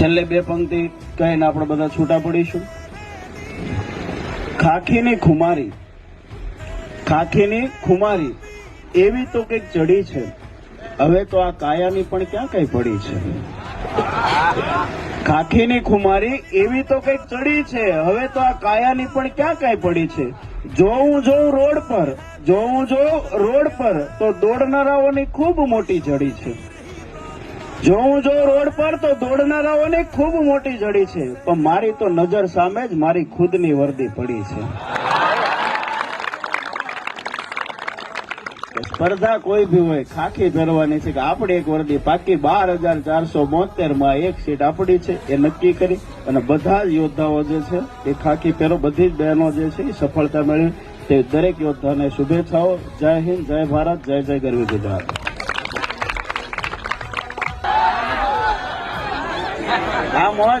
છેલ્લે બે પંક્તિ કહીને આપણે બધા છૂટા પડીશું. ખાખીની ખુમારી. ખાખીની ખુમારી. એવી તો કંઈક ચડી છે. હવે તો આ કાયાની પણ ક્યાં કઈ પડી છે? ખાખીની ખુમારી, એવી તો કંઈક ચડી છે. હવે તો આ કાયાની પણ ક્યાં કઈ પડી છે? જોઉં જોઉં રોડ પર, જોઉં જોઉં રોડ પર, તો દોડનારાઓની ખૂબ મોટી જડી છે. જો હું જો રોડ પર તો દોડનારાઓની ખૂબ મોટી જડી છે, પણ મારી તો નજર સામે જ મારી ખુદની વર્દી પડી છે. સ્પર્ધા કોઈ બી હોય, ખાખી પહેરવાની છે કે આપણે એક વર્દી પાકી બાર હજાર ચારસો બોતેરમાં એક સીટ આપણી છે, એ નક્કી કરી અને બધા જ યોદ્ધાઓ જે છે, એ ખાખી પહેરો, બધી જ બહેનો જે છે, એ સફળતા મેળવી. તે દરેક યોદ્ધાને શુભેચ્છાઓ. જય હિન્દ, જય ભારત, જય જય ગરવી ગુજરાત. Đá.